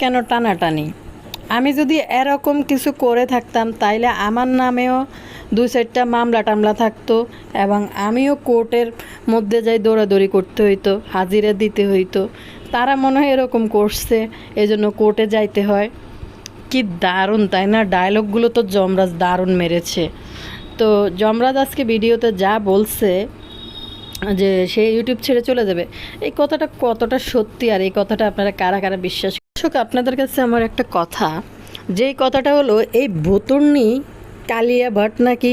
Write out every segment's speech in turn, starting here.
কেন টানাটানি? আমি যদি এরকম কিছু করে থাকতাম, তাইলে আমার নামেও দু চারটা মামলা টামলা থাকতো এবং আমিও কোর্টের মধ্যে যাই দৌড়াদৌড়ি করতে হইতো, হাজিরা দিতে হইতো। তারা মনে হয় এরকম করছে, এজন্য কোর্টে যাইতে হয়। কি দারুণ, তাই না? ডায়লগগুলো তো যমরাজ দারুণ মেরেছে। তো যমরাজ আজকে ভিডিওতে যা বলছে, যে সে ইউটিউব ছেড়ে চলে যাবে, এই কথাটা কতটা সত্যি আর এই কথাটা আপনারা কারা কারা বিশ্বাস দর্শক, আপনাদের কাছে আমার একটা কথা। যেই কথাটা হলো, এই ভুতুর্নি কালিয়া ভাট নাকি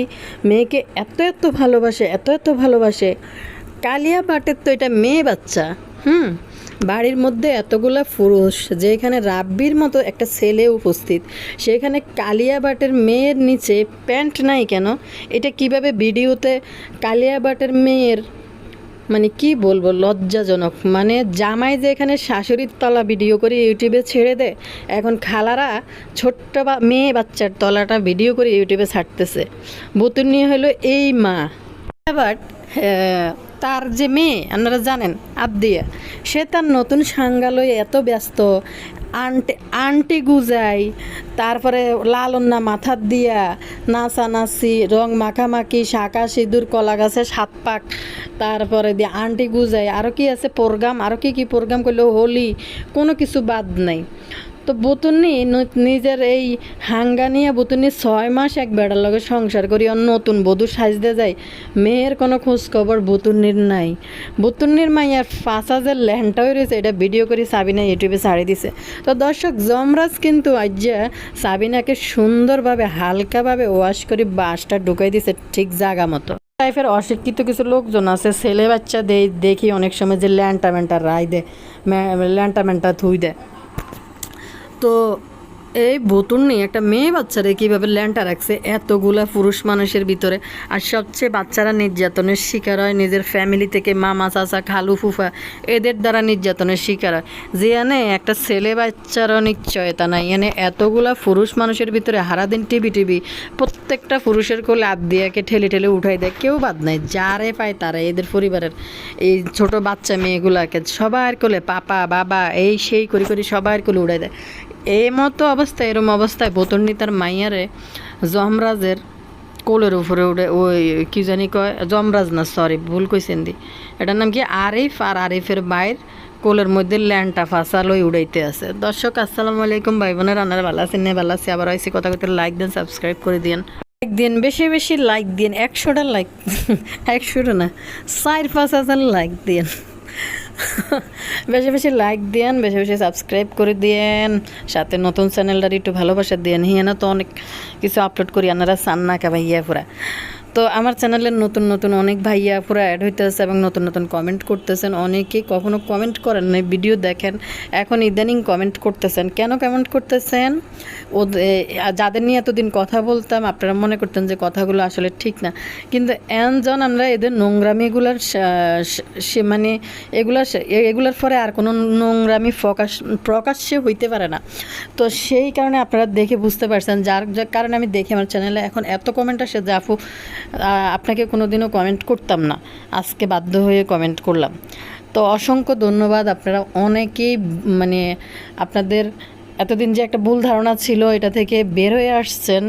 মেয়েকে এত এত ভালোবাসে, এত এত ভালোবাসে? কালিয়া ভাটের তো এটা মেয়ে বাচ্চা, হুম? বাড়ির মধ্যে এতগুলা পুরুষ, যেখানে রাব্বির মতো একটা ছেলে উপস্থিত, সেখানে কালিয়া বাটের মেয়ের নিচে প্যান্ট নাই কেন? এটা কীভাবে ভিডিওতে কালিয়া বাটের মেয়ের মানে কি বলব, লজ্জাজনক। মানে জামাই যে এখানে শাশুড়ির তলা ভিডিও করে ইউটিউবে ছেড়ে দেয়, এখন খালারা ছোট্ট বা, মেয়ে বাচ্চার তলাটা ভিডিও করে ইউটিউবে ছাড়তেছে। বতুর নিয়ে হলো এই মা। বাট তার যে মেয়ে, আপনারা জানেন আবদিয়া সে তার নতুন সাঙ্গালয়ে এত ব্যস্ত। আন্টি আন্টি গুজাই, তারপরে লালন্না মাথার দিয়া নাচানাচি রং মাখামাখি শাঁকা সিঁদুর, কলা গাছে সাত পাক, তারপরে দিয়ে আন্টি গুজাই। আরও কি আছে? প্রোগ্রাম আরও কি কি প্রোগ্রাম করল? হোলি, কোনো কিছু বাদ নাই। তো বুতুনি নিজের এই হাঙ্গা নিয়ে বুতুনি ছয় মাস এক বেড়ার লগে সংসার করি নতুন বধূ সাজতে যায় মেয়ের কোনো খোঁজখবর বুতুনির নাই। বুতুনির মাইয়ার ফাঁসা যে ল্যান্ডটা হয়ে রয়েছে, এটা ভিডিও করে সাবিনা ইউটিউবে ছাড়ি দিছে। তো দর্শক জমরাজ কিন্তু আজ সাবিনাকে সুন্দরভাবে, হালকাভাবে ওয়াশ করে বাসটা ঢুকাই দিছে ঠিক জায়গা মতো। টাইপের অশিক্ষিত কিছু লোকজন আছে, ছেলে বাচ্চা দেই দেখি অনেক সময় যে ল্যান্টা ম্যান্টা রায় দেয় ল্যান্টা ম্যান্টা থুই দেয় তো এই নিয়ে একটা মেয়ে বাচ্চারে কীভাবে ল্যান্টা রাখছে এতগুলা পুরুষ মানুষের ভিতরে। আর সবচেয়ে বাচ্চারা নির্যাতনের শিকার হয়, নিজের ফ্যামিলি থেকে মামা, চাচা, খালু, ফুফা, এদের দ্বারা নির্যাতনের শিকার হয়। যে এনে একটা ছেলে বাচ্চারও নিশ্চয়তা নাই। এনে এতগুলা পুরুষ মানুষের ভিতরে হারাদিন টিভি টিভি, প্রত্যেকটা পুরুষের কোলে আপ দিয়াকে ঠেলে ঠেলে উঠাই দেয়। কেউ বাদ নাই, যারে পায় তারা, এদের পরিবারের এই ছোট বাচ্চা মেয়েগুলাকে সবার কোলে পাপা, বাবা, এই, সেই, করি করি সবার কোলে উড়াই দেয়। এই মতো অবস্থায় এরম অবস্থায় বোতর্নি তার মাইয়ারে জমরাজের কোলের উপরে উঠে ওই কি জানি কয় জমরাজ না সরি ভুল কইছেন দি। এটার নাম কি আরিফ, আর আরিফের বাইর কোলের মধ্যে ল্যান্ডটা ফাঁসা লই উড়াইতে আছে। দর্শক, আসসালামু আলাইকুম, ভাই বোনের রান্নার ভালো আছেন? না ভালো আছে, আবার আইসি কথা কথা লাইক দেন সাবস্ক্রাইব করে দিন লাইক দিন, বেশি বেশি লাইক দিন, একশোটা লাইক একশোটা না, চার, পাঁচ হাজার লাইক দিন। বেশি বেশি লাইক দিয়েন, বেশি বেশি সাবস্ক্রাইব করে দিয়েন। সাথে নতুন চ্যানেলটার একটু ভালোবাসা দিয়েন। হিয়ানা তো অনেক কিছু আপলোড করি, আনারা সান্না ভাইয়া পুরা। তো আমার চ্যানেলের নতুন নতুন অনেক ভাইয়া পুরো অ্যাড হইতেছে এবং নতুন নতুন কমেন্ট করতেছেন। অনেকেই কখনো কমেন্ট করেন না ভিডিও দেখেন। এখন ইদানিং কমেন্ট করতেছেন। কেন কমেন্ট করতেছেন? ও যাদের নিয়ে এতদিন কথা বলতাম, আপনারা মনে করতেন যে কথাগুলো আসলে ঠিক না। কিন্তু এনজন আমরা এদের নোংরামিগুলার সা- মানে এগুলার এগুলার পরে আর কোনো নোংরামি প্রকাশ, প্রকাশ্যে হইতে পারে না। তো সেই কারণে আপনারা দেখে বুঝতে পারছেন যার কারণে আমি দেখি আমার চ্যানেলে এখন এত কমেন্ট আসে যে, আপু আপনাকে কোনো দিনও কমেন্ট করতাম না। আজকে বাধ্য হয়ে কমেন্ট করলাম। তো অসংখ্য ধন্যবাদ আপনারা অনেকেই মানে আপনাদের এতদিন যে একটা ভুল ধারণা ছিল, এটা থেকে বের হয়ে আসছেন।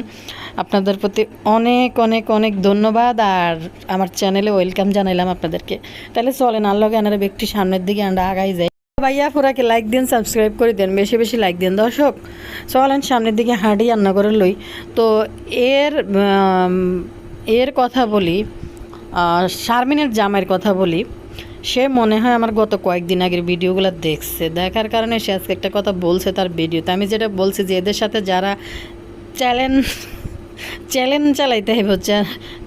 আপনাদের প্রতি অনেক অনেক অনেক ধন্যবাদ। আর আমার চ্যানেলে ওয়েলকাম জানাইলাম আপনাদেরকে। তাহলে চলেন, আল্লাহ আনারা ব্যক্তি সামনের দিকে আমরা আগাই যাই। ভাইয়া পুরাকে লাইক দিন সাবস্ক্রাইব করে দেন, বেশি বেশি লাইক দিন, দর্শক। চলেন, সামনের দিকে হাঁটি রান্না করে লই। তো এর এর কথা বলি শারমিনের জামাইয়ের কথা বলি, সে মনে হয় আমার গত কয়েকদিন আগের ভিডিওগুলো দেখছে। দেখার কারণে সে আজকে একটা কথা বলছে তার ভিডিওতে। আমি যেটা বলছি যে এদের সাথে যারা চ্যালেঞ্জ চ্যালেঞ্জ চালাইতে হবে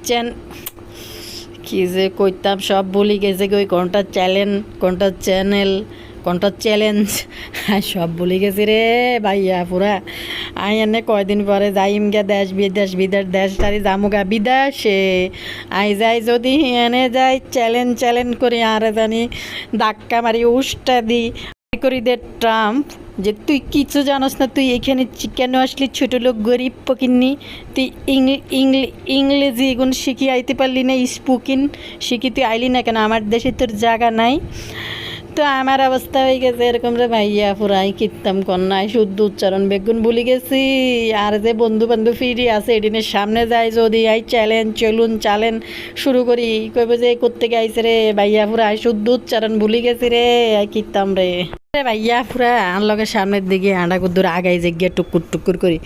চ্যান, কি যে কইতাম, সব বলি গেছে কই কোনটা চ্যালেঞ্জ কোনটা চ্যানেল কোনটা চ্যালেঞ্জ সব বলি গেছি রে ভাইয়া, পুরা। আই, এনে কয়দিন পরে যাইম গে দেশ বিদেশ বিদেশ, দেশ তারি জামুগা বিদেশে। আই, যাই যদি এনে যাই চ্যালেঞ্জ চ্যালেঞ্জ করি আর জানি, ধাক্কা মারি, উষ্টা দি। করি দে ট্রাম্প, যে তুই কিছু জানোস না, তুই এখানে কেন আসলি, ছোট লোক গরিব পকিননি তুই ইংরেজি এগুন শিখি আইতে পারলি না, স্পোকিন শিখি তুই আইলি না কেন? আমার দেশে তোর জায়গা নাই। তো আমার অবস্থা হয়ে গেছে, এরকম রে ভাইয়া, পুরাই কীর্তাম কন্যায়, শুদ্ধ উচ্চারণ বেগুন ভুলে গেছি। আর যে বন্ধু বান্ধব ফিরি আছে, এদিনের সামনে যাই, যদি আই চ্যালেঞ্জ, চলুন, চালেন, শুরু করি। কইব যে করতে গাইছে রে ভাইয়া, পুরাই শুদ্ধ উচ্চারণ ভুলে গেছি রে, আই কীর্তাম রে রে। ভাইয়া, পুরা লগে সামনের দিকে আঁডা কুদ্দুর আগাই যে গিয়া টুকুর টুকুর করি।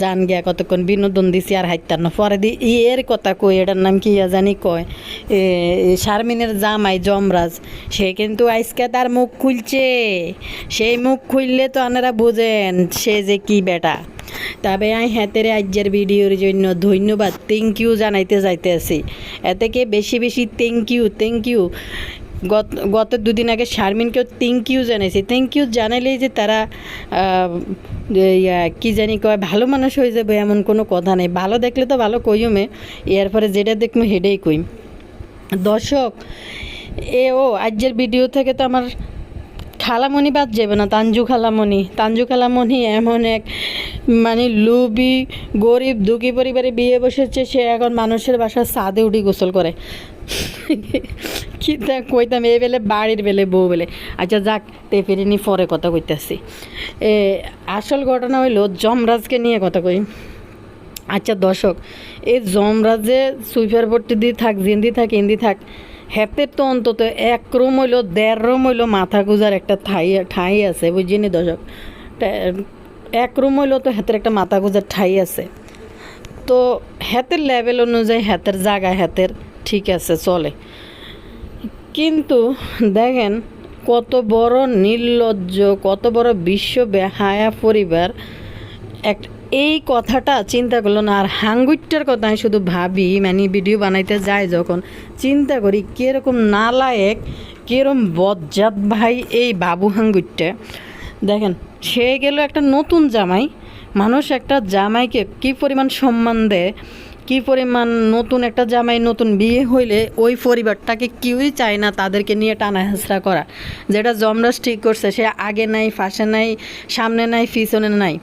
জান গিয়া কতক্ষণ বিনোদন দিছি আর হাইতার না। পরে দি এর কথা কই, এটার নাম কি জানি কয়? এ শারমিনের জামাই যমরাজ, সে কিন্তু আজকে তার মুখ খুলছে। সেই মুখ খুললে তো আনারা বোঝেন সে যে কি বেটা। তবে আমি হাতের আজ্যের ভিডিওর জন্য ধন্যবাদ থ্যাংক ইউ জানাইতে যাইতে আছি। এতে বেশি বেশি থ্যাংক ইউ থ্যাংক ইউ গত গত দুদিন আগে শারমিনকেও থ্যাংক ইউ জানাইছি। থ্যাংক ইউ জানাইলেই যে তারা কি জানি কয়, ভালো মানুষ হয়ে যাবে এমন কোনো কথা নেই। ভালো দেখলে তো ভালো কইমে, এরপরে যেটা দেখব হেডেই কইম। দর্শক, এ ও, আজকের ভিডিও থেকে তো আমার খালামণি বাদ যাবে না তাঞ্জু খালামণি। তাঞ্জু খালামণি এমন এক মানে লুবি গরিব, দুঃখী পরিবারে বিয়ে বসেছে, সে এখন মানুষের বাসার সাদে উঠি গোসল করে। কি তা কইতাম এই বেলে বাড়ির বেলে বউ বেলে। আচ্ছা যাক, তে ফিরিনি পরে কথা কইতাছি। এ, আসল ঘটনা হইল যমরাজকে নিয়ে কথা কই। আচ্ছা দর্শক এই যমরাজে সুইফার পট্টি দিয়ে থাক, জিন্দি থাক, ইন্দি থাক, হেতের তো অন্তত এক রুম হইল, দেড় রুম হইল মাথা গুজার একটা ঠাই ঠাই আছে বুঝিনি দর্শক? এক রুম হইল তো হাতের একটা মাথা গুজার ঠাই আছে। তো হাতের লেভেল অনুযায়ী, হাতের জায়গা, হাতের ঠিক আছে, চলে। কিন্তু দেখেন কত বড় নির্লজ্জ, কত বড় বিশ্ব বেহায়া পরিবার। এক, এই কথাটা চিন্তা করল না, আর হাঙ্গুইটার কথা আমি শুধু ভাবি মানে ভিডিও বানাইতে যাই যখন। চিন্তা করি কীরকম নালায়েক কীরকম বজ্জাত ভাই এই বাবু হাঙ্গুইটটা। দেখেন, সে গেল একটা নতুন জামাই। মানুষ একটা জামাইকে কি পরিমাণ সম্মান দেয়। কি পরিমাণ নতুন একটা জামাই, নতুন বিয়ে হইলে ওই পরিবারটাকে কেউই চায় না তাদেরকে নিয়ে টানা হেঁচড়া করা। যেটা জমরাজ ঠিক করছে, সে আগে নাই ফাঁসে নাই, সামনে নাই, পিছনে নাই।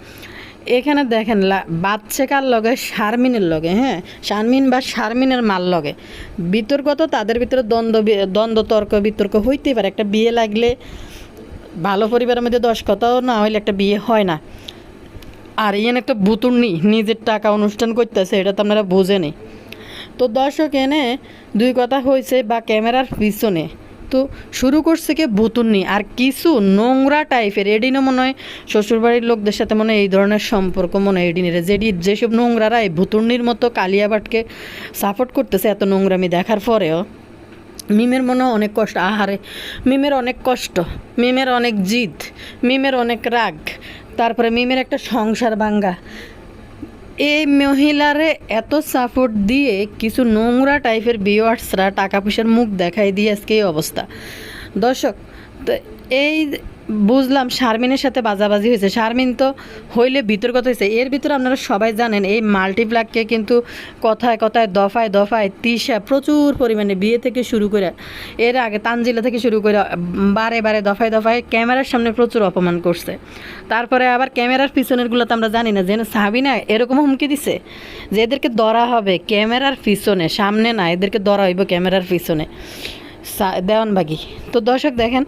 এখানে দেখেন বাচ্চা কার লগে? শারমিনের লগে হ্যাঁ? শারমিন বা শারমিনের মাল লগে। বিতর্ক তো তাদের ভিতরে দ্বন্দ্ব দ্বন্দ্ব, তর্ক, বিতর্ক হইতেই পারে। একটা বিয়ে লাগলে ভালো পরিবারের মধ্যে দশ কথাও না হইলে একটা বিয়ে হয় না। আর ইয়ান একটা বুতুর্নি নিজের টাকা অনুষ্ঠান করতেছে, এটা তো আপনারা বোঝেনি তো দর্শক, এনে দুই কথা হয়েছে বা ক্যামেরার পিছনে। তো শুরু করছে কি বুতুর্নি আর কিছু নোংরা টাইপের এডিনও মনে হয় শ্বশুরবাড়ির লোকদের সাথে মনে হয় এই ধরনের সম্পর্ক মনে হয় এডিনের যেটি যেসব নোংরারা এই ভুতুর্নির মতো কালিয়াবাটকে সাপোর্ট করতেছে এত নোংরামি দেখার পরেও, মিমের মনে অনেক কষ্ট। আহারে, মিমের অনেক কষ্ট, মিমের অনেক জিদ, মিমের অনেক রাগ তারপরে মিমের একটা সংসার ভাঙ্গা। এই মহিলারে এত সাপোর্ট দিয়ে কিছু নোংরা টাইপের বিওয়ার্সরা টাকা পয়সার মুখ দেখায় দিয়ে আজকে এই অবস্থা। দর্শক, তো এই বুঝলাম শারমিনের সাথে বাজাবাজি হয়েছে। শারমিন তো হইলে বিতর্কত হয়েছে। এর ভিতরে আপনারা সবাই জানেন, এই মাল্টিপ্লাককে কিন্তু কথায় কথায়, দফায় দফায় তিশা প্রচুর পরিমাণে বিয়ে থেকে শুরু করে, এর আগে তানজিলা থেকে শুরু করে, বারে বারে, দফায় দফায় ক্যামেরার সামনে প্রচুর অপমান করছে। তারপরে আবার ক্যামেরার পিছনেরগুলো তো আমরা জানি না, যেন সাবিনা এরকম হুমকি দিছে যে এদেরকে ধরা হবে ক্যামেরার পিছনে, সামনে না, এদেরকে ধরা হইব ক্যামেরার পিছনে। সা- দেওয়ানবাগি। তো দর্শক দেখেন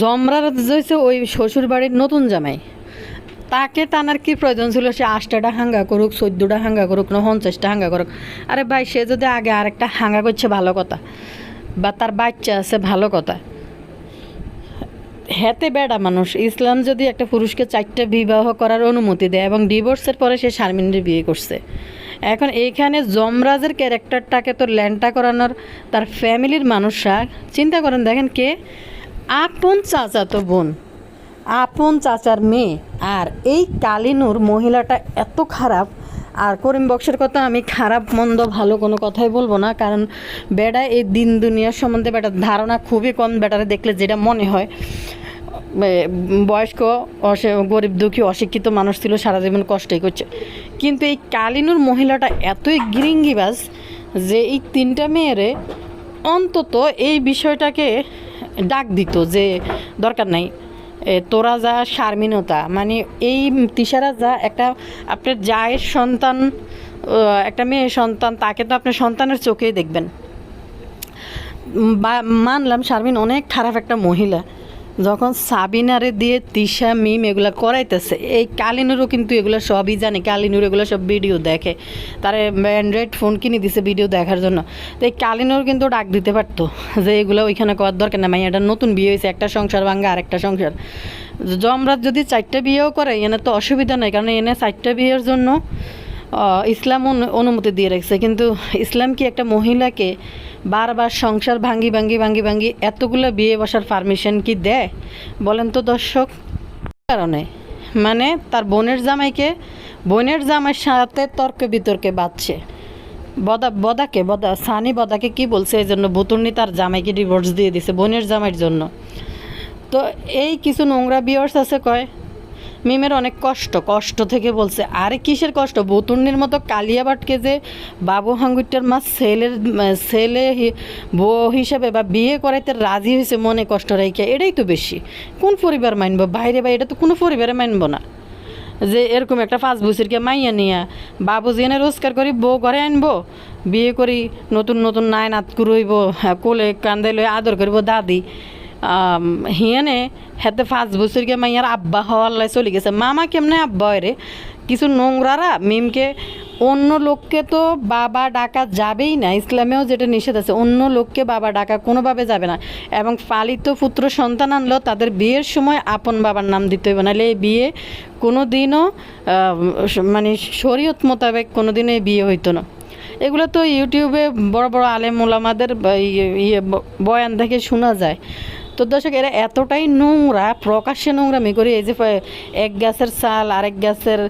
জমরার হচ্ছে ওই শ্বশুর বাড়ির নতুন জামাই। তাকে টানার কি প্রয়োজন ছিল? সে আটটাটা হাঙ্গা করুক, চোদ্দোটা হাঙ্গা করুক, না পঞ্চাশটা হাঙ্গা করুক। আরে ভাই, সে যদি আগে আরেকটা হাঙ্গা করছে, ভালো কথা। বা তার বাচ্চা আছে, ভালো কথা। হেতে বেড়া মানুষ। ইসলাম যদি একটা পুরুষকে চারটা বিবাহ করার অনুমতি দেয় এবং ডিভোর্সের পরে সে শারমিনের বিয়ে করছে। এখন এইখানে যমরাজের ক্যারেক্টারটাকে তো ল্যান্ডটা করানোর, তার ফ্যামিলির মানুষরা চিন্তা করেন, দেখেন কে? আপন চাচা তো বোন। আপন চাচার মেয়ে। আর এই কালিনুর মহিলাটা এত খারাপ। আর করিম বক্সের কথা আমি খারাপ, মন্দ, ভালো কোনো কথাই বলব না। কারণ বেড়া এই দিন দুনিয়ার সম্বন্ধে বেটার ধারণা খুবই কম। বেটারে দেখলে যেটা মনে হয় বয়স্ক গরিব, দুঃখী, অশিক্ষিত মানুষ ছিল, সারা জীবন কষ্টই করছে। কিন্তু এই কালিনুর মহিলাটা এতই গিরিঙ্গিবাজ যে এই তিনটা মেয়েরে অন্তত এই বিষয়টাকে ডাক দিত যে, দরকার নাই। তোরা যা শারমিনতা। মানে এই তিসারা যা একটা আপনার জায়ের সন্তান একটা মেয়ে সন্তান, তাকে তো আপনার সন্তানের চোখেই দেখবেন। বা- মানলাম শারমিন অনেক খারাপ একটা মহিলা। যখন সাবিনারে দিয়ে তিশা, মিম এগুলো করাইতেছে, এই কালিনুরও কিন্তু এগুলো সবই জানে। কালিনুর এগুলো সব ভিডিও দেখে। তার অ্যান্ড্রয়েড ফোন কিনে দিছে ভিডিও দেখার জন্য। তো এই কালিনুর কিন্তু ডাক দিতে পারতো যে এগুলো ওইখানে করার দরকার না মাইয়াটা নতুন বিয়ে হয়েছে, একটা সংসার ভাঙ্গা আর একটা সংসার। জমরাত যদি চারটা বিয়েও করে, এনে তো অসুবিধা নেই, কারণ এনে চারটা বিয়ের জন্য ইসলাম অনু- অনুমতি দিয়ে রাখছে। কিন্তু ইসলাম কি একটা মহিলাকে বারবার সংসার ভাঙ্গি ভাঙ্গি ভাঙ্গি ভাঙ্গি এতগুলো বিয়ে বসার পারমিশন কি দেয়? বলেন তো দর্শক, কারণে। মানে তার বোনের জামাইকে, বোনের জামাইয়ের সাথে তর্কে বিতর্কে বাঁচছে বদা, বদাকে, বদা, সানি বদাকে কি বলছে? এই জন্য বুতুর্নি তার জামাইকে ডিভোর্স দিয়ে দিছে, বোনের জামাইয়ের জন্য। তো এই কিছু নোংরা বিয়ার্স আছে কয়? মিমের অনেক কষ্ট কষ্ট থেকে বলছে, আরে কিসের কষ্ট? বতুর্নির মতো কালিয়াবাটকে যে বাবু হাঙ্গুরটার মা ছেলের, ছেলে বউ হিসেবে বা বিয়ে করাইতে রাজি হয়েছে মনে কষ্ট রেখে এটাই তো বেশি। কোন পরিবার মানবো বাইরে বা এটা তো কোনো পরিবারে মানবো না। যে এরকম একটা পাঁচ বছরকে মাইয়া নিয়া বাবু জেনে রোজগার করি, বউ ঘরে আনব, বিয়ে করি, নতুন নতুন নাই নাত করইব কোলে কান্দে লই আদর করব দাদি। হিয়ানে হেতে পাঁচ বছরকে মাইয়ার আব্বা হওয়ার লাই চলে গেছে। মামা কেমনে আব্বা রে? কিছু নোংরারা, মিমকে অন্য লোককে তো বাবা ডাকা যাবেই না, ইসলামেও যেটা নিষেধ আছে, অন্য লোককে বাবা ডাকা কোনোভাবে যাবে না। এবং পালিত পুত্র সন্তান আনলেও তাদের বিয়ের সময় আপন বাবার নাম দিতে হবে নাহলে এই বিয়ে কোনো দিনও মানে শরীয়ত মোতাবেক কোনো দিনও এই বিয়ে হইতো না। এগুলো তো ইউটিউবে বড় বড় আলেম ওলামাদের ইয়ে ইয়ে বয়ান থেকে শোনা যায়। তো দর্শক এরা এতটাই নোংরা, প্রকাশ্যে নোংরামি করে এই যে এক গাছের চাল, আরেক গাছের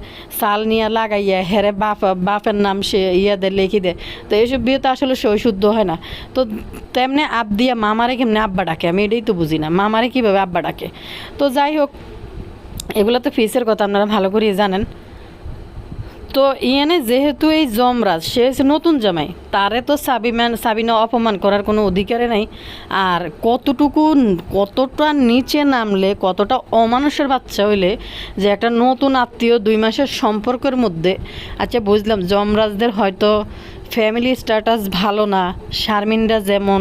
চাল নিয়ে লাগাইয়া হেরে বাপ বাপের নাম সে ইয়াদের লিখি দেয়। তো এইসব বিয়ে তো আসলে শুদ্ধ হয় না। তো তেমনি আব দিয়া মামারে কেমনি আব্বা ডাকে? আমি এটাই তো বুঝি না। মামারে কীভাবে আব্বা ডাকে? তো যাই হোক, এগুলো তো ফিসের কথা আপনারা ভালো করেই জানেন। তো ইয়ানে যেহেতু এই যমরাজ, সে হচ্ছে নতুন জামাই, তারে তো সাবিমান সাবিনা অপমান করার কোনো অধিকারে নাই। আর কতটুকু, কতটা নিচে নামলে, কতটা অমানুষের বাচ্চা হইলে যে একটা নতুন আত্মীয় দুই মাসের সম্পর্কের মধ্যে আচ্ছা বুঝলাম, যমরাজদের হয়তো ফ্যামিলি স্ট্যাটাস ভালো না শারমিনরা যেমন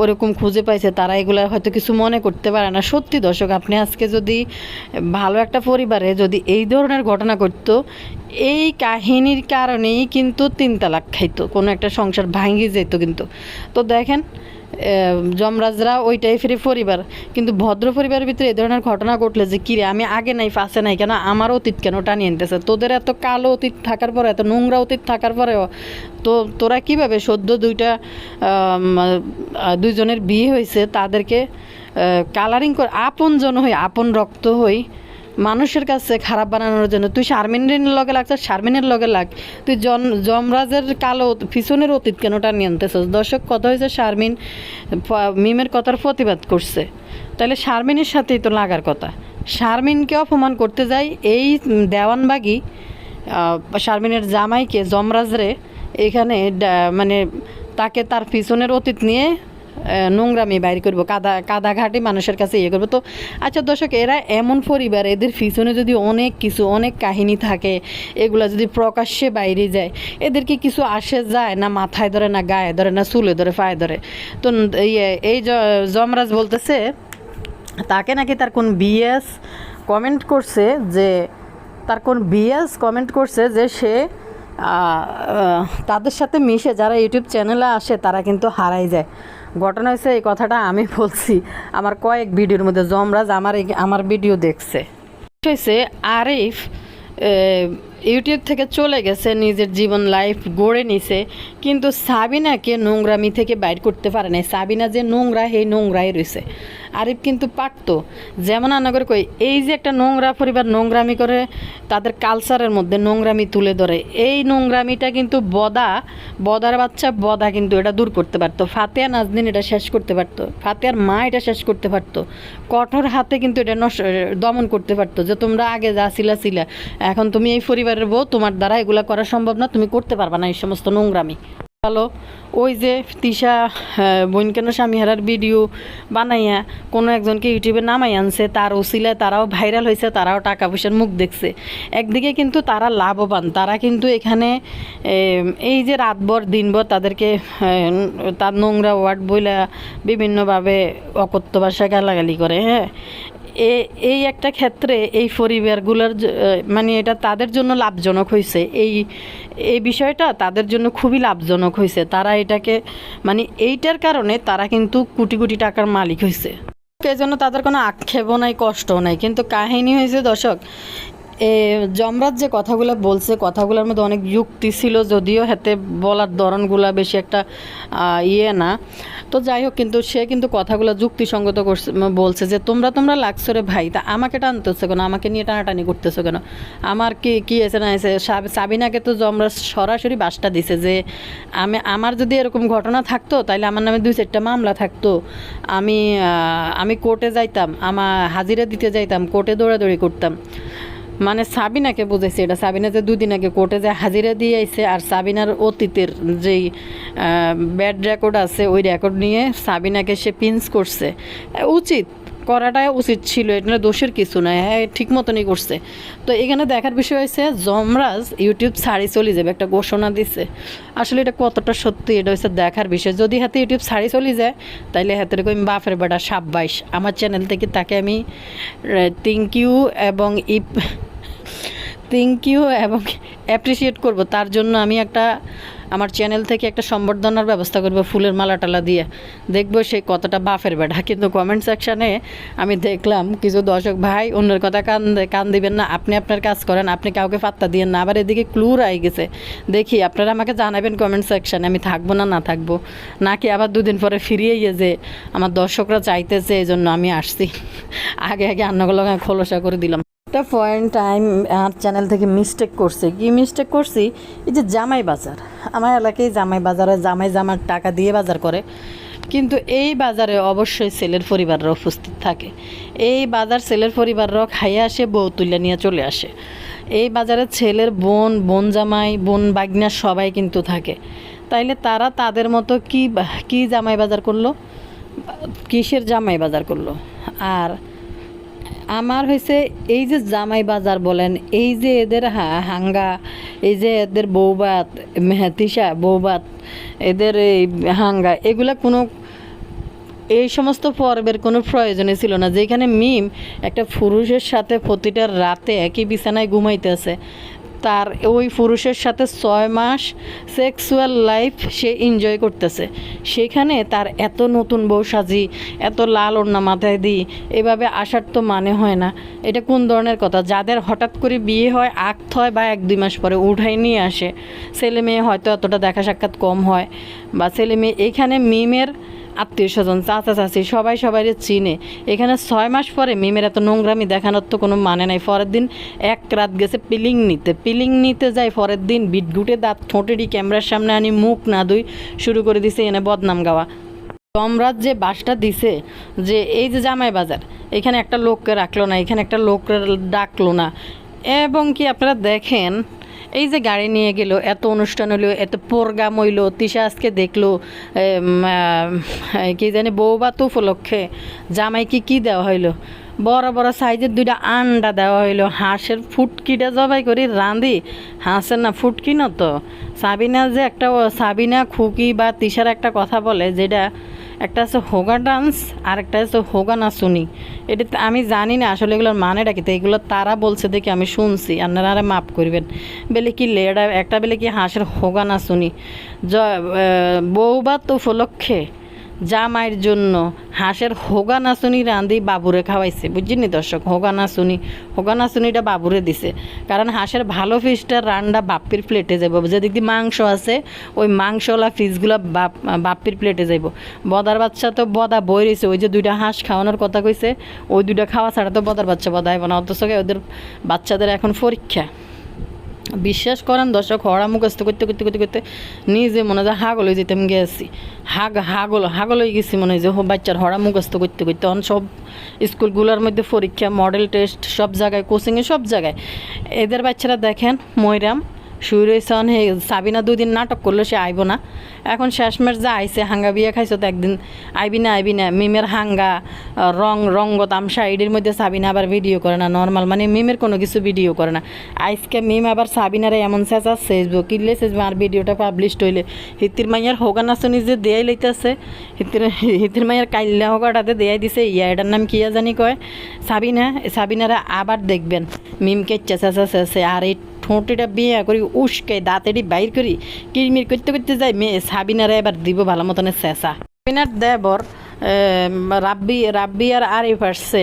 ওরকম খুঁজে পাইছে, তারা এগুলো হয়তো কিছু মনে করতে পারে না। সত্যি দর্শক, আপনি আজকে যদি ভালো একটা পরিবারে যদি এই ধরনের ঘটনা ঘটতো, এই কাহিনীর কারণেই কিন্তু তিন তালাক খাইতো, কোনো একটা সংসার ভাঙি যেত কিন্তু। তো দেখেন যমরাজরা ওই টাইপেরই পরিবার। কিন্তু ভদ্র পরিবারের ভিতরে এই ধরনের ঘটনা ঘটলে যে কিরে, আমি আগে নাই পাশে নাই, কেন? আমার অতীত কেন টানিয়ে আনতেছে? তোদের এত কালো অতীত থাকার পরে, এত নোংরা অতীত থাকার পরেও, তো তোরা কীভাবে সদ্য দুইটা দুইজনের বিয়ে হয়েছে, তাদেরকে কালারিং করে আপন জন হই, আপন রক্ত হই মানুষের কাছে খারাপ বানানোর জন্য। তুই শারমিনের লগে লাগছ, শারমিনের লগে লাগ। তুই জন, যমরাজের কালো পিছনের অতীত কেন টানিয়ে আনতেছস? দর্শক, কথা হয়েছে শারমিন মিমের কথার প্রতিবাদ করছে। তাহলে শারমিনের সাথেই তো লাগার কথা। শারমিনকে অপমান করতে যাই, এই দেওয়ানবাগি শারমিনের জামাইকে, যমরাজরে, এখানে মানে তাকে তার পিছনের অতীত নিয়ে নোংরামি বাইর করব কাদা কাদাঘাটি মানুষের কাছে ইয়ে করব। তো আচ্ছা দর্শক এরা এমন পরিবার এদের পিছনে যদি অনেক কিছু অনেক কাহিনী থাকে এগুলা যদি প্রকাশ্যে বাইরে যায় এদেরকে কিছু আসে যায় না মাথায় ধরে না গায়ে ধরে না চুলে ধরে পায়ে ধরে? তো ইয়ে, এই যমরাজ বলতেছে তাকে নাকি তার কোন বিএস কমেন্ট করছে যে তার কোন বিএস কমেন্ট করছে যে সে তাদের সাথে মিশে যারা ইউটিউব চ্যানেলে আসে তারা কিন্তু হারাই যায়। ঘটনা হয়েছে, এই কথাটা আমি বলছি। আমার কয়েক ভিডিওর মধ্যে জমরাজ আমার আমার ভিডিও দেখছে। হয়েছে আরিফ ইউটিউব থেকে চলে গেছে, নিজের জীবন লাইফ গড়ে নিছে। কিন্তু সাবিনাকে নোংরামি থেকে বাইর করতে পারে নাই। সাবিনা যে নোংরা, সেই নোংরাই রয়েছে। আরিফ কিন্তু পারতো। যেমন আনাগর কই, এই যে একটা নোংরা পরিবার নোংরামি করে তাদের কালচারের মধ্যে নোংরামি তুলে ধরে, এই নোংরামিটা কিন্তু বদা, বদার বাচ্চা বদা কিন্তু এটা দূর করতে পারতো। ফাতেয়া নাজদিন এটা শেষ করতে পারতো। ফাতেয়ার মা এটা শেষ করতে পারতো। কঠোর হাতে কিন্তু এটা দমন করতে পারতো যে তোমরা আগে যা ছিলা ছিলা। এখন তুমি এই পরিবারের বউ তোমার দ্বারা এগুলা করা সম্ভব না তুমি করতে পারবা না এই সমস্ত নোংরামি। ভালো ওই যে তিশা বোন কেন স্বামী হারার ভিডিও বানাইয়া কোনো একজনকে ইউটিউবে নামাই আনছে তার ওসিলায় তারাও ভাইরাল হয়েছে তারাও টাকা পয়সার মুখ দেখছে। একদিকে কিন্তু তারা লাভবান তারা কিন্তু এখানে এই যে রাতভর দিনভর তাদেরকে এম, তার নোংরা ওয়ার্ড বইলা বিভিন্নভাবে অকথ্য ভাষা গালাগালি করে হ্যাঁ। এই একটা ক্ষেত্রে এই পরিবারগুলোর মানে এটা তাদের জন্য লাভজনক হয়েছে এই এই বিষয়টা তাদের জন্য খুবই লাভজনক হয়েছে তারা এটাকে মানে এইটার কারণে তারা কিন্তু কোটি কোটি টাকার মালিক হয়েছে এই জন্য তাদের কোনো আক্ষেপও নাই, কষ্টও নাই। কিন্তু কাহিনী হয়েছে দর্শক এ জমরাজ যে কথাগুলো বলছে, কথাগুলোর মধ্যে অনেক যুক্তি ছিল, যদিও হাতে বলার ধরনগুলো বেশি একটা ইয়ে না। তো যাই হোক, কিন্তু সে কিন্তু কথাগুলো যুক্তিসঙ্গত করছে বলছে যে, তোমরা তোমরা লাগছো রে ভাই, তা আমাকে টানতেছো কেন? আমাকে নিয়ে টানাটানি করতেছো কেন? আমার কি কি এসে না এসে সাব- সাবিনাকে তো জমরাজ সরাসরি বাসটা দিছে যে, আমি, আমার যদি এরকম ঘটনা থাকতো তাহলে আমার নামে দুই চারটা মামলা থাকতো। আমি আমি কোর্টে যাইতাম আমার হাজিরা দিতে যাইতাম, কোর্টে দৌড়াদৌড়ি করতাম। মানে সাবিনাকে বুঝেছে এটা সাবিনা যে দুদিন আগে কোর্টে যে হাজিরা দিয়ে আইছে, আর সাবিনার অতীতের যেই ব্যাড রেকর্ড আছে, ওই রেকর্ড নিয়ে সাবিনাকে সে পিন্স করছে। উচিত। করাটাই উচিত ছিল, এটা দোষের কিছু নয় হ্যাঁ ঠিক মতনই করছে। তো এখানে দেখার বিষয় হয়েছে জমরাজ ইউটিউব ছাড়ি চলে যাবে, একটা ঘোষণা দিছে। আসলে এটা কতটা সত্যি, এটা হচ্ছে দেখার বিষয়। যদি হাতে ইউটিউব ছাড়ি চলে যায়, তাইলে হাতের আমি বাপের বেটা সাব্বাইশ। আমার চ্যানেল থেকে তাকে আমি থ্যাংক ইউ এবং ইপ থ্যাংক ইউ এবং অ্যাপ্রিসিয়েট করব। তার জন্য আমি একটা আমার চ্যানেল থেকে একটা সম্বর্ধনার ব্যবস্থা করব ফুলের মালা টালা দিয়ে। দেখব সে কতটা বাফের বেটা। কিন্তু কমেন্ট সেকশানে আমি দেখলাম কিছু দর্শক, ভাই, অন্যের কথা কান কান দিবেন না। আপনি আপনার কাজ করেন। আপনি কাউকে পাত্তা দিয়েন না। আবার এদিকে ক্লুর আই গেছে। দেখি, আপনারা আমাকে জানাবেন কমেন্ট সেকশানে আমি থাকব না না থাকব? নাকি আবার দুদিন পরে ফিরিয়ে গিয়ে যে আমার দর্শকরা চাইতেছে এই জন্য আমি আসছি। আগে আগে রান্নাগুলো খোলসা করে দিলাম। একটা পয়েন্ট টাইম আমার চ্যানেল থেকে মিস্টেক করছে। কি মিস্টেক করছি? এই যে জামাই বাজার। আমার এলাকায় জামাই বাজারে জামাই জামার টাকা দিয়ে বাজার করে। কিন্তু এই বাজারে অবশ্যই ছেলের পরিবাররা উপস্থিত থাকে। এই বাজার ছেলের পরিবাররাও খাইয়ে আসে, বউ তুলে নিয়ে চলে আসে। এই বাজারে ছেলের বোন বোন জামাই, বোন বাগনা সবাই কিন্তু থাকে। তাইলে তারা তাদের মতো কি কি জামাই বাজার করল? কিসের জামাই বাজার করল? আর আমার হয়েছে এই যে জামাই বাজার বলেন, এই যে এদের হাঙ্গা, এই যে এদের বৌবাত মেহাতিসা বৌবাত, এদের এই হাঙ্গা, এগুলা কোনো, এই সমস্ত পর্বের কোনো প্রয়োজনে ছিল না। যেখানে মিম একটা পুরুষের সাথে প্রতিটা রাতে একই বিছানায় ঘুমাইতেছে। তার ওই পুরুষের সাথে ছয় মাস সেক্সুয়াল লাইফ সে এনজয় করতেছে। সেখানে তার এত নতুন বউ সাজি, এত লাল ওড়না মাথায় দিই এভাবে আসার তো মানে হয় না। এটা কোন ধরনের কথা? যাদের হঠাৎ করে বিয়ে হয়, আক্ত হয় বা এক দুই মাস পরে উঠাই নিয়ে আসে। ছেলে মেয়ে হয়তো এতটা দেখা সাক্ষাৎ কম হয়। বা ছেলে মেয়ে এইখানে মিমের আত্মীয় স্বজন, চাচা, চাচি সবাই সবাই চিনে। এখানে ছয় মাস পরে মিমের এত নোংরামি দেখানোর তো কোনো মানে নাই। পরের দিন এক রাত গেছে পিলিং নিতে। পিলিং নিতে যাই পরের দিন বিটগুটে দাঁত ঠোঁটেরই ক্যামেরার সামনে আনি মুখ না দুই শুরু করে দিছে এনে বদনাম গাওয়া। সম্রাট যে বাসটা দিছে যে এই যে জামাই বাজার, এখানে একটা লোককে রাখল না, এখানে একটা লোককে ডাকলো না। এবং কি আপনারা দেখেন এই যে গাড়ি নিয়ে গেল, এত অনুষ্ঠান হলো, এত প্রোগ্রাম হইল তিশা আজকে দেখল কি জানি, বৌবাত উপলক্ষে জামাইকে কি দেওয়া হইল? বড় বড় সাইজের দুইটা আন্ডা দেওয়া হইল, হাঁসের ফুটকিটা জবাই করি রাঁধি, হাঁসের না ফুটকি না তো? সাবিনা যে একটা সাবিনা, খুকি বা তিশার একটা কথা বলে, যেটা একটা আছে হোগা ডান্স, আর একটা আছে হোগা নাচুনি। এটা আমি জানি না আসলে এগুলোর মানে কি, তো এগুলো তারা বলছে দেখে আমি শুনছি, আপনারা আরে মাফ করবেন। বেলে কি লেডা, একটা বেলে কি হাঁসের হোগা নাচুনি। জ বৌবাত উপলক্ষে জামাইয়ের জন্য হাঁসের হোগা নাচুনি রাঁধি বাবুরে খাওয়াইছে বুঝছেন দর্শক? হোগা নাচুনি হোগা নাচুনিটা বাবুরে দিছে। কারণ হাঁসের ভালো ফিসটা রান্না বাপ্পির প্লেটে যাব যেদিক দিয়ে মাংস আছে, ওই মাংসওয়ালা ফিসগুলো বাপ, বাপ্পির প্লেটে যাইব। বদার বাচ্চা তো বদা বই রয়েছে ওই যে দুইটা হাঁস খাওয়ানোর কথা কইছে, ওই দুইটা খাওয়া ছাড়া তো বদার বাচ্চা বদা হইব না, অথচ ওদের বাচ্চাদের এখন পরীক্ষা। বিশ্বাস করেন দর্শক হড়া মুখস্থ করতে করতে করতে করতে নিজে মনে হয় হাগল হয়ে যেতাম গেছি। হাগ হাগল হাগল হয়ে গেছি মনে হয় যে, হো, বাচ্চার হরা মুখস্থ করতে করতে। তখন সব স্কুলগুলোর মধ্যে পরীক্ষা মডেল টেস্ট সব জায়গায় কোচিংয়ে সব জায়গায়। এদের বাচ্চারা দেখেন, ময়রাম সুরেশন, হে সাবিনা দুদিন নাটক করল, সে আইব না। এখন শেষমেশ যা আইছে, হাঙ্গা বিয়ে খাইছো তো একদিন। আইবি না আইবি না, মিমের হাঙ্গা, রং, রঙ্গ, তামসা এটির মধ্যে সাবিনা আবার ভিডিও করে না নর্মাল মানে মিমের কোনো কিছু ভিডিও করে না। আজকে মিম আবার সাবিনারে এমন চেঁচা ফেসবুক কিনলে ফেসবুক আর ভিডিওটা পাবলিশ হইলে। হিতির মাইয়ার হোগা নাচনি যে দেয়াই লইতেছে। হিতির হিতির মাইয়ার কাইল্লা হোগাটাতে দেয়াই দিছে, ইয়া, এটার নাম কিয়া জানি কয়? সাবিনা, সাবিনারা আবার দেখবেন, মিমকে চেঁচা চেঁচা আর এই ঠোঁটিটা বিয়া করি উস্কে দাঁতেটি বাইর করি, কিরমির করতে করতে যাই মেয়ে সাবিনারে এবার দিব ভালো মতনের চেঁচা। সাবিনার দেবর রাব্বি রাব্বি আর আরিফ আসছে।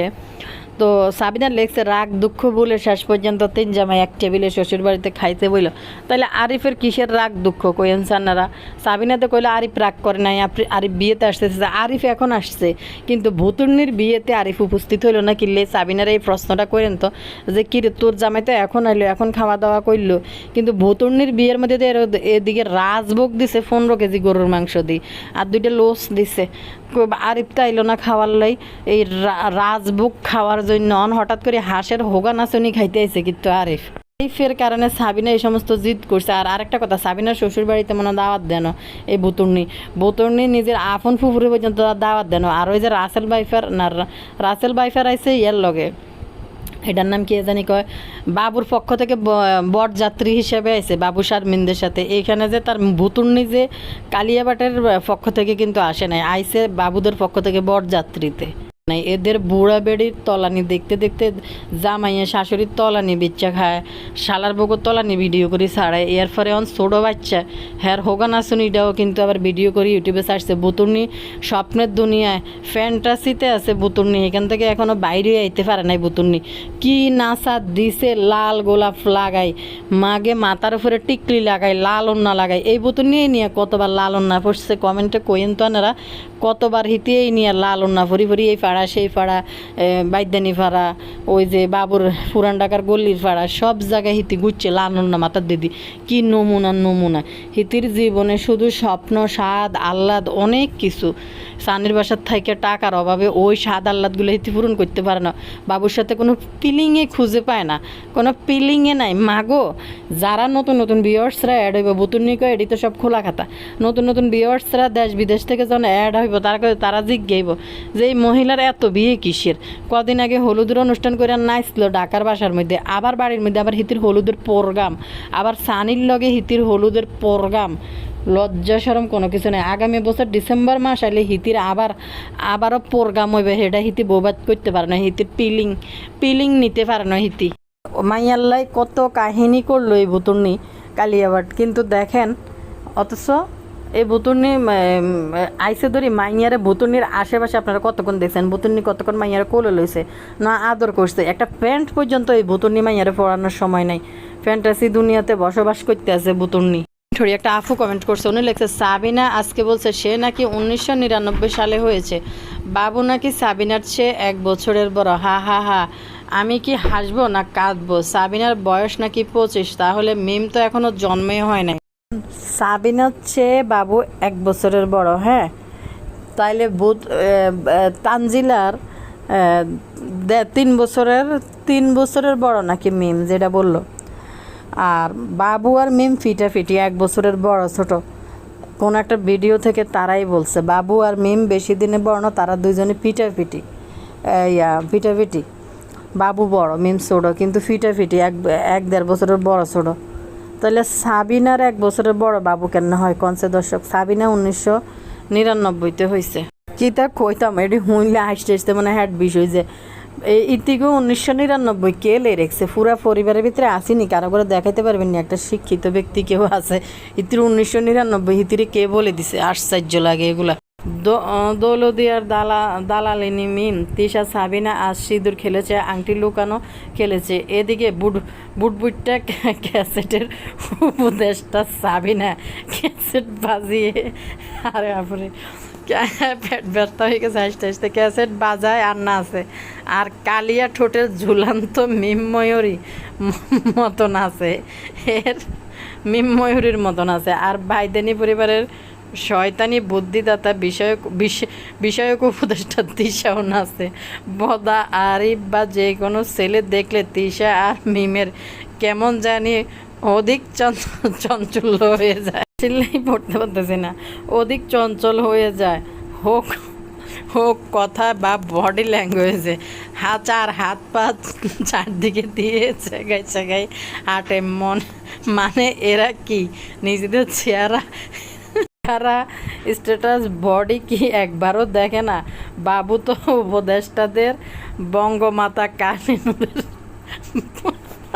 তো সাবিনার লেগছে রাগ, দুঃখ বলে শেষ পর্যন্ত তিন জামাই এক টেবিলে শ্বশুর বাড়িতে খাইতে বইল। তাহলে আরিফের কিসের রাগ, দুঃখ? কইন সান্নারা সাবিনাতে কইলে, আরিফ রাগ করে নাই আরিফ বিয়েতে আসতেছে আরিফ এখন আসছে। কিন্তু ভুতুর্নির বিয়েতে আরিফ উপস্থিত হইল না কিনলে সাবিনার এই প্রশ্নটা করেন তো, যে কি তোর জামাই তো এখন আইলো, এখন খাওয়া দাওয়া করল কিন্তু ভুতুর্নির বিয়ের মধ্যে তো এদিকে রাজভোগ দিছে পনেরো কেজি গরুর মাংস দিই আর দুইটা লোস দিছে। কই- আরিফ আইলো না খাওয়ার লাই। এই রা- রাজভোগ খাওয়ার জন্য হঠাৎ করে হাঁসের হোগা নাচনি খাইতে আইছে কিন্তু আরিফ। আরিফের কারণে সাবিনা এই সমস্ত জিদ করছে। আর আরেকটা কথা, সাবিনার শ্বশুর বাড়িতে মনে দাওয়াত দেন এই বুতুর্নি। বুতুর্নি নিজের আফন ফুফুরে পর্যন্ত দাওয়াত দেন। আর ওই যে রাসেল বাইফার না রাসেল বাইফার আইসে ইয়ার লগে। এটার নাম কি জানি কয়? বাবুর পক্ষ থেকে বর যাত্রী হিসেবে আছে বাবু শারমিনদের সাথে। এইখানে যে তার ভুতুর্নি যে কালিয়াবাটের পক্ষ থেকে কিন্তু আসে নাই আইসে বাবুদের পক্ষ থেকে বরযাত্রীতে। নাই। এদের বুড়া বেড়ির তলানি দেখতে দেখতে জামাইয়ে শাশুড়ির তলানি বিচ্চা খায়, শালার বকুর তলানি ভিডিও করি ছাড়ায়। এর ফলে অন ছোটো বাচ্চা, হ্যার হোগান আসুনিটাও কিন্তু আবার ভিডিও করে, ইউটিউবে ছাড়ছে বুতুর্নি স্বপ্নের দুনিয়ায় ফ্যান্টাসিতে আছে বুতুর্নি, এখান থেকে এখনও বাইরে আইতে পারে নাই বুতুর্নি। কি নাসা দিছে, লাল গোলাপ লাগাই মাগে মাথার উপরে টিকলি লাগাই লাল ওন্না লাগাই এই বুতুর্নি নিয়ে কতবার লাল ওন্না পড়ছে কমেন্টে কইন তো কতবার হিতেই নিয়ে লাল ওন্না ভরি ভরি এই পাড়া সেই পাড়া বাইদানি পাড়া ওই যে বাবুর পুরান ঢাকার গল্লির পাড়া সব জায়গায় হিতি ঘুরছে লাল ওন্না মাথার দিদি। কি নমুনা নমুনা। হিতির জীবনে শুধু স্বপ্ন, স্বাদ, আহ্লাদ, অনেক কিছু। সানির বাসার থেকে টাকার অভাবে ওই স্বাদ আহ্লাদগুলো পূরণ করতে পারে না। বাবুর সাথে কোনো পিলিংয়ে খুঁজে পায় না। কোনো পিলিংয়ে নাই। মাগো, যারা নতুন নতুন বিয়ার্সরা অ্যাড হইব বুতুর্নিক এডি তো সব খোলা খাতা। নতুন নতুন বিয়ার্সরা দেশ বিদেশ থেকে যখন অ্যাড হইব, তারা তারা জিজ্ঞাইব যে, এই মহিলার এত বিয়ে কিসের? কদিন আগে হলুদের অনুষ্ঠান করে নাচলো ঢাকার বাসার মধ্যে, আবার বাড়ির মধ্যে আবার হিতির হলুদের প্রোগ্রাম, আবার সানির লগে হিতির হলুদের প্রোগ্রাম। লজ্জা সরম কোনো কিছু নেই। আগামী বছর ডিসেম্বর মাস আইলে হিতির আবার আবারও প্রোগ্রাম হইবে, সেটা হিতি বোবাদ করতে পারে না, হিতির পিলিং পিলিং নিতে পারে না হিতি। মাইয়াল্লাই কত কাহিনী করল এই বুতুর্নি কালিয়াবাট। কিন্তু দেখেন, অথচ এই বুতুর্নি আইসে ধরি মাইয়ারে বুতুর্নির আশেপাশে আপনারা কতক্ষণ দেখছেন? বুতুর্নি কতক্ষণ মাইয়ারে কোলে লইছে? না আদর করছে? একটা প্যান্ট পর্যন্ত এই বুতুর্নি মাইয়ারে পড়ানোর সময় নাই। ফ্যান্টাসি দুনিয়াতে বসবাস করতে আছে বুতুর্নি ছড়ি একটা আফু কমেন্ট করছে। উনি লিখছে, সাবিনা, আজকে বলছে সে নাকি উনিশশো নিরানব্বই সালে হয়েছে। বাবু নাকি সাবিনার চেয়ে এক বছরের বড়। হা হা হা। আমি কি হাসবো না কাঁদবো? সাবিনার বয়স নাকি পঁচিশ। তাহলে মিম তো এখনও জন্মই হয় নাই। সাবিনার চেয়ে বাবু এক বছরের বড় হ্যাঁ? তাইলে বুধ তানজিলার তিন বছরের তিন বছরের বড় নাকি মিম, যেটা বলল? আর বাবু আর মিম ফিটাফিটি এক বছরের বড় ছোট। কোন একটা ভিডিও থেকে তারাই বলছে, বাবু আর মিম বেশি দিনে বড় না, তারা দুইজনে ফিটাফিটি ইয়া ফিটাফিটি বাবু বড়, মিম ছোট, কিন্তু ফিটাফিটি এক এক দেড় বছরের বড় ছোট। তাহলে সাবিনার এক বছরের বড় বাবু কেন হয়? কনসে দর্শক, সাবিনা উনিশশো নিরানব্বইতে হয়েছে কি তা কইতাম এটি হুইলে হাসতে হাসতে মানে হ্যাট বিষয় যে এই ইতিগো উনিশশো নিরানব্বই কে লে রেখছে পুরা পরিবারের ভিতরে আসেনি, কারও করে দেখাইতে পারবেন একটা শিক্ষিত ব্যক্তি কেউ আছে, ইতির উনিশশো নিরানব্বই, ইতিরে কে বলে দিছে? আশ্চর্য লাগে এগুলা। দৌলদিয়ার দালা, দালালিনী মিম, তিশা, সাবিনা, আজ সিঁদুর খেলেছে, আংটি লুকানো খেলেছে। এদিকে বুট, বুটবুটটা ক্যাসেটের উপদেশটা সাবিনা ক্যাসেট বাজিয়ে, আরে আপরে পেট ব্যস্ত হয়ে গেছে, হাসতে হাসতে ক্যাসেট বাজায়, আর আছে। আর কালিয়া ঠোঁটের ঝুলান্ত মিম ময়ূরী মতন আছে। এর মিম ময়ূরীর মতন আছে। আর ভাইদানি পরিবারের শয়তানি বুদ্ধিদাতা বিষয়ক বিষ- বিষয়ক উপদেষ্টা তিশাও নাচে বদা, আরিফ বা যে কোনো ছেলে দেখলে তৃষা আর মিমের কেমন জানি অধিক চঞ্চল চঞ্চল হয়ে যায়। চিল্লাই পড়তে পারতেছি না। অধিক চঞ্চল হয়ে যায়। হোক হোক কথা বা বডি ল্যাঙ্গুয়েজে হাত চার, হাত পা চারদিকে দিয়ে জায়গায় জায়গায় হাঁটে। মন মানে এরা কি? নিজেদের চেহারা চেহারা স্ট্যাটাস বডি কি একবারও দেখে না? বাবু তো উপদেষ্টাদের বঙ্গমাতা কালিনুরের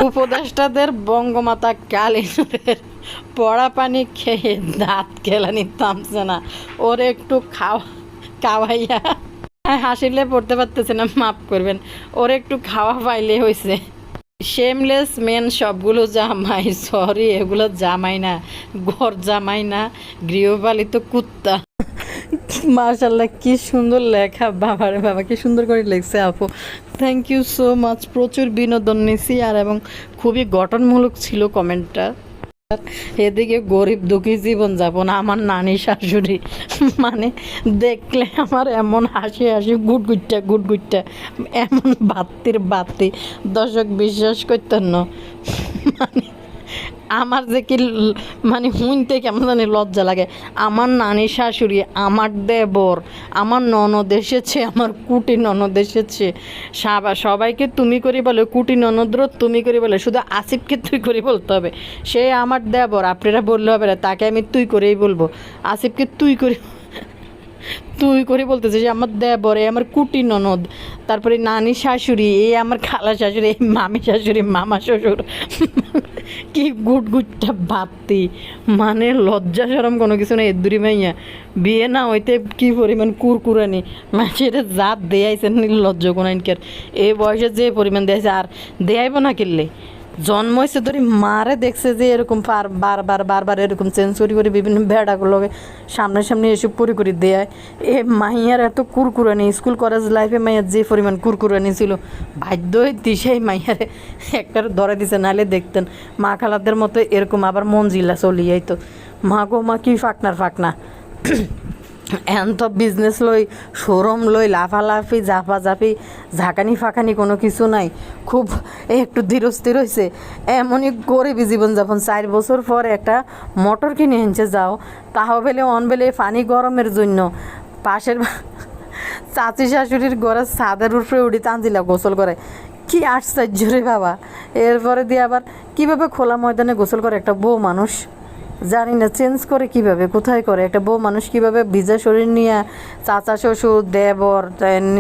উপদেষ্টাদের বঙ্গমাতা কালিনুরের পড়া পানি খেয়ে দাঁত কেলানি থামছে না। ওর একটু খাওয়া খাওয়াইয়া হাসিলে পড়তে পারতেছে না, মাফ করবেন। ওর একটু খাওয়া পাইলে হয়েছে শেমলেস মেন সবগুলো জামাই সরি এগুলো জামাই না, ঘর জামাই না, গৃহপালিত কুত্তা। মার্শাল্লাহ কি সুন্দর লেখা, বাবারে বাবা, কি সুন্দর করে লেখছে আপু। থ্যাংক ইউ সো মাচ প্রচুর বিনোদন নিছি, আর এবং খুবই গঠনমূলক ছিল কমেন্টটা। এদিকে গরিব দুঃখী জীবনযাপন আমার নানি, শাশুড়ি। মানে দেখলে আমার এমন হাসি হাসি গুটগুটটা গুটগুটটা এমন বাত্তির বাত্তি। দর্শক, বিশ্বাস করতেন না। মানে আমার যে কি মানে শুনতে কেমন জানি লজ্জা লাগে। আমার নানি শাশুড়ি, আমার দেবর, আমার ননদ এসেছে, আমার কুটি ননদ এসেছে। সাবা- সবাইকে তুমি করে বলে, কুটি ননদর তুমি করে বলে, শুধু আসিফকে তুই করে বলতে হবে। সে আমার দেবর, আপনারা বললে হবে না, তাকে আমি তুই করেই বলব। আসিফকে তুই করে তুই করে বলতেছে যে আমার দেবর এ আমার কুটি ননদ, তারপরে নানি শাশুড়ি এ আমার খালা শাশুড়ি, এই মামি শাশুড়ি, মামা শ্বশুর। কি গুট গুটটা ভাবতি। মানে লজ্জা সরম কোনো কিছু নেই, এদুরি মাইয়া। বিয়ে না হইতে কি পরিমাণ কুরকুরানি। মাছের জাত দেয়াইছেন লজ্জা কোনাইনকার এই বয়সে যে পরিমাণ দেয়াইছে, আর দেয়াইব না কিনলে জন্ম হয়েছে ধরে মারে দেখছে যে এরকম বারবার বারবার এরকম চেঞ্জ করি বিভিন্ন ভেড়াগুলোকে সামনে সামনে এসে পুরি করে দেয়। এ মাইয়ার এত কুরকুরানি, স্কুল, কলেজ লাইফে মাইয়ার যে পরিমাণ কুরকুরানি ছিল, বাধ্য দিশাই মাইয়ারে একটা ধরে দিছে, নাহলে দেখতেন মা খালাদের মতো এরকম আবার মঞ্জিলা চলি যাইতো মা গো, মা কি ফাকনার ফাকনা? এখন তো বিজনেস লই শোরুম লই, লাফালাফি জাফাজাফি ঝাঁকানি ফাঁকানি কোনো কিছু নাই। খুব একটু ধীরস্থির হয়েছে এমনই গরিবী জীবনযাপন। চার বছর পর একটা মোটর কিনে এনেছে, যাও। তাও বেলে অন বেলে পানি গরমের জন্য। পাশের চাচি শাশুড়ির ঘরে ছাদের উপরে উঠি তানজিলা গোসল করে। কি আশ্চর্য রে বাবা! এরপরে দিয়ে আবার কীভাবে খোলা ময়দানে গোসল করে একটা বউ মানুষ? জানি না, চেঞ্জ করে কীভাবে, কোথায় করে, একটা বউ মানুষ কীভাবে ভিজা শরীর নিয়ে চাচা শ্বশুর, দেবর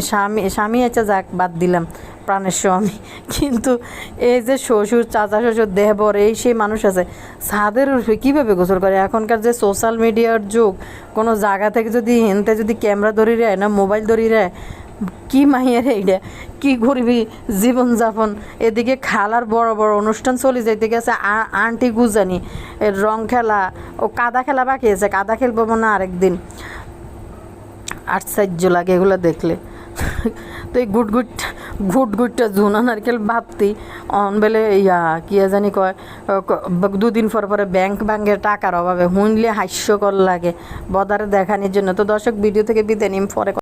স্বামী স্বামী আছে যাক, বাদ দিলাম, প্রাণের স্বামী। কিন্তু এই যে শ্বশুর, চাচা শ্বশুর দেহবর এই সেই মানুষ আছে, ছাদের উঠে কীভাবে গোসল করে? এখনকার যে সোশ্যাল মিডিয়ার যুগ, কোনো জায়গা থেকে যদি হেনতে যদি ক্যামেরা ধরি রায় না মোবাইল ধরি রায় কি মাইয়ের এইটা কি করবি? জীবনযাপন এদিকে খালার বড় বড় অনুষ্ঠান চলে যাইতে গেছে আ- আন্টি গুজানি। রং খেলা। ও কাদা খেলা বাকি আছে। কাদা খেলব মনে আরেকদিন। আশ্চর্য লাগে এগুলো দেখলে। তো এই গুট গুট গুট গুটটা ঝুনা নারকেল ভাবতি। অন বেলে ইয়া, কি জানি কয় দুদিন পর পরে ব্যাংক ব্যাংকের টাকার অভাবে। হুনলে হাস্যকর লাগে। বদারে দেখানোর জন্য। তো দর্শক, ভিডিও থেকে বিদায় নিম পরে